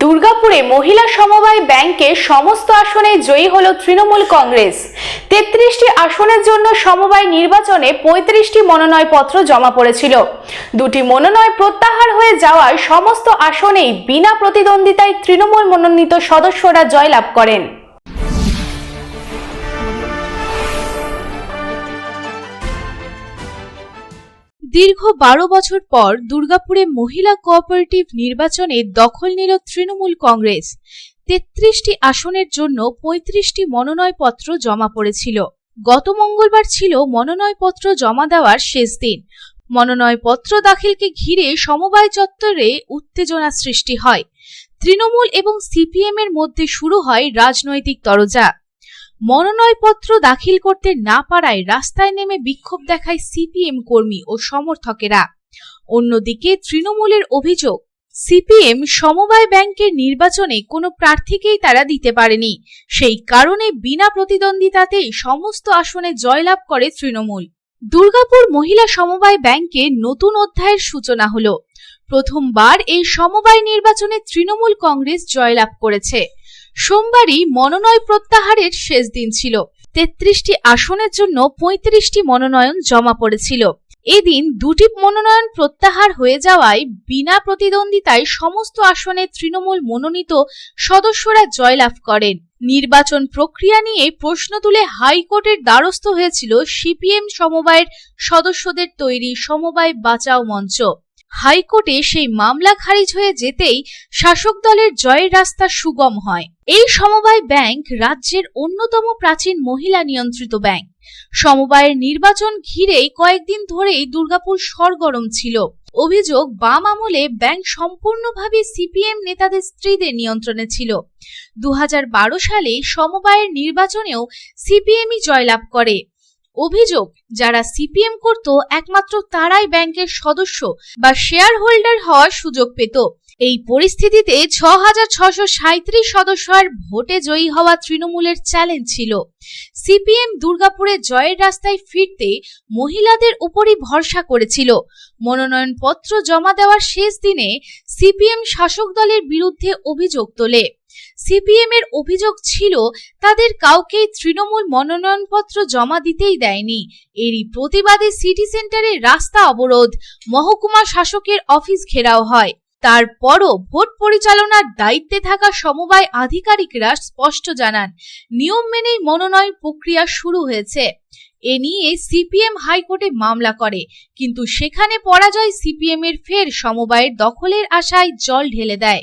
দুর্গাপুরে মহিলা সমবায় ব্যাংকে সমস্ত আসনে জয়ী হল তৃণমূল কংগ্রেস। তেত্রিশটি আসনের জন্য সমবায় নির্বাচনে পঁয়ত্রিশটি মনোনয়নপত্র জমা পড়েছিল। দুটি মনোনয় প্রত্যাহার হয়ে যাওয়ায় সমস্ত আসনেই বিনা প্রতিদ্বন্দ্বিতায় তৃণমূল মনোনীত সদস্যরা জয়লাভ করেন। দীর্ঘ বারো বছর পর দুর্গাপুরে মহিলা কোঅপারেটিভ নির্বাচনে দখল নিল তৃণমূল কংগ্রেস। তেত্রিশটি আসনের জন্য পঁয়ত্রিশটি মনোনয়নপত্র জমা পড়েছিল। গত মঙ্গলবার ছিল মনোনয়নপত্র জমা দেওয়ার শেষ দিন। মনোনয়নপত্র দাখিলকে ঘিরে সমবায় চত্বরে উত্তেজনা সৃষ্টি হয়। তৃণমূল এবং সিপিএম এর মধ্যে শুরু হয় রাজনৈতিক তরজা। মনোনয়নপত্র দাখিল করতে না পারায় রাস্তায় নেমে বিক্ষোভ দেখায় সিপিএম কর্মী ও সমর্থকেরা। অন্যদিকে তৃণমূলের অভিযোগ, সিপিএম সমবায় ব্যাংকের নির্বাচনে কোনো প্রার্থীকেই তারা দিতে পারেনি। সেই কারণে বিনা প্রতিদ্বন্দ্বিতাতেই সমস্ত আসনে জয়লাভ করে তৃণমূল। দুর্গাপুর মহিলা সমবায় ব্যাংকে নতুন অধ্যায়ের সূচনা হলো। প্রথমবার এই সমবায় নির্বাচনে তৃণমূল কংগ্রেস জয়লাভ করেছে। সোমবারই মনোনয়ন প্রত্যাহারের শেষ দিন ছিল। তেত্রিশটি আসনের জন্য পঁয়ত্রিশটি মনোনয়ন জমা পড়েছিল। এদিন দুটি মনোনয়ন প্রত্যাহার হয়ে যাওয়ায় বিনা প্রতিদ্বন্দ্বিতায় সমস্ত আসনে তৃণমূল মনোনীত সদস্যরা জয়লাভ করেন। নির্বাচন প্রক্রিয়া নিয়ে প্রশ্ন তুলে হাইকোর্টের দ্বারস্থ হয়েছিল সিপিএম সমবায়ের সদস্যদের তৈরি সমবায় বাঁচাও মঞ্চ। হাইকোর্টে সেই মামলা খারিজ হয়ে যেতেই শাসক দলের জয়ের রাস্তা সুগম হয়। এই সমবায় ব্যাংক রাজ্যের অন্যতম প্রাচীন মহিলা নিয়ন্ত্রিত ব্যাংক। সমবায়ের নির্বাচন ঘিরেই কয়েকদিন ধরেই দুর্গাপুর সরগরম ছিল। অভিযোগ বাম আমলে ব্যাংক সম্পূর্ণভাবে সিপিএম নেতাদের স্ত্রীদের নিয়ন্ত্রণে ছিল। দু হাজার বারো সালে সমবায়ের নির্বাচনেও সিপিএমই জয়লাভ করে। অভিযোগ, যারা সিপিএম করত, একমাত্র তারাই ব্যাংকের সদস্য বা শেয়ার হোল্ডার হওয়ার সুযোগ পেত। এই পরিস্থিতিতে ছ হাজার ছশো সাঁত্রিশ সদস্য আর ভোটে জয়ী হওয়া তৃণমূলের চ্যালেঞ্জ ছিল। সিপিএম দুর্গাপুরে জয়ের রাস্তায় ফিরতে মহিলাদের উপরই ভরসা করেছিল। মনোনয়নপত্র জমা দেওয়ার শেষ দিনে সিপিএম শাসক দলের বিরুদ্ধে অভিযোগ তোলে। সিপিএম এর অভিযোগ ছিল, তাদের কাউকেই তৃণমূল মনোনয়নপত্র জমা দিতেই দেয়নি। এরই প্রতিবাদে সিটি সেন্টারে রাস্তা অবরোধ, মহকুমা শাসকের অফিস ঘেরাও হয়। তারপরও ভোট পরিচালনার দায়িত্বে থাকা সমবায় আধিকারিকরা স্পষ্ট জানান, নিয়ম মেনেই মনোনয়ন প্রক্রিয়া শুরু হয়েছে। এ নিয়ে সিপিএম হাইকোর্টে মামলা করে, কিন্তু সেখানে পরাজয় সিপিএম এর ফের সমবায়ের দখলের আশায় জল ঢেলে দেয়।